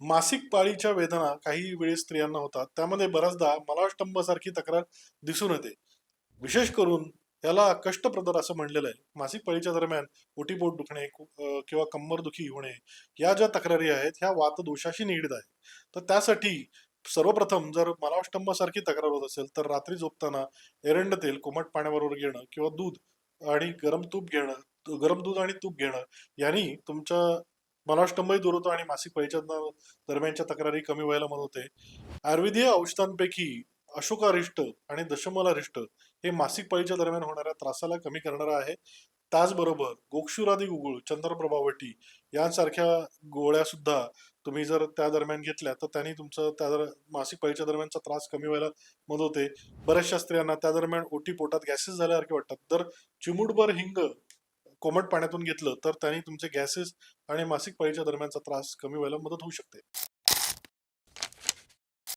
मासिक पाळीच्या वेदना काही वेळेस स्त्रियांना होतात. त्यामध्ये बऱ्याचदा मलाष्टंभासारखी तक्रार दिसून येते. विशेष करून याला कष्टप्रदर असं म्हणलेलं आहे. मासिक पाळीच्या दरम्यान ओटीपोट दुखणे किंवा कंबर दुखी होणे या ज्या तक्रारी आहेत ह्या वातदोषाशी निगडीत आहेत. तर त्यासाठी सर्वप्रथम जर मलाष्टंभासारखी तक्रार होत असेल तर रात्री झोपताना एरंड तेल कोमट पाण्याबरोबर घेणं किंवा दूध आणि गरम तूप घेणं गरम दूध आणि तूप घेणं यांनी तुमच्या मलाष्टंभही दूर होतो आणि मासिक पाळीच्या दरम्यानच्या तक्रारी कमी व्हायला मदत होते. आयुर्वेदीय औषधांपैकी अशोकारिष्ट आणि दशमलारिष्ट हे मासिक पाळीच्या दरम्यान होणाऱ्या त्रासाला कमी करणारं आहे. त्याचबरोबर गोक्षुरादी गुगुळ चंद्रप्रभावटी यांसारख्या गोळ्या सुद्धा तुम्ही जर त्या दरम्यान घेतल्या तर त्यांनी तुमचं त्या दर मासिक पाळीच्या दरम्यानचा त्रास कमी व्हायला मदत होते. बऱ्याचशा स्त्रियांना त्या दरम्यान ओटी पोटात गॅसेस झाल्यासारखे वाटतात. तर चिमुटभर हिंग कोमट पाण्यातून घेतलं तर त्यांनी तुमचे गॅसेस आणि मासिक पाळीच्या दरम्यानचा त्रास कमी व्हायला मदत होऊ शकते.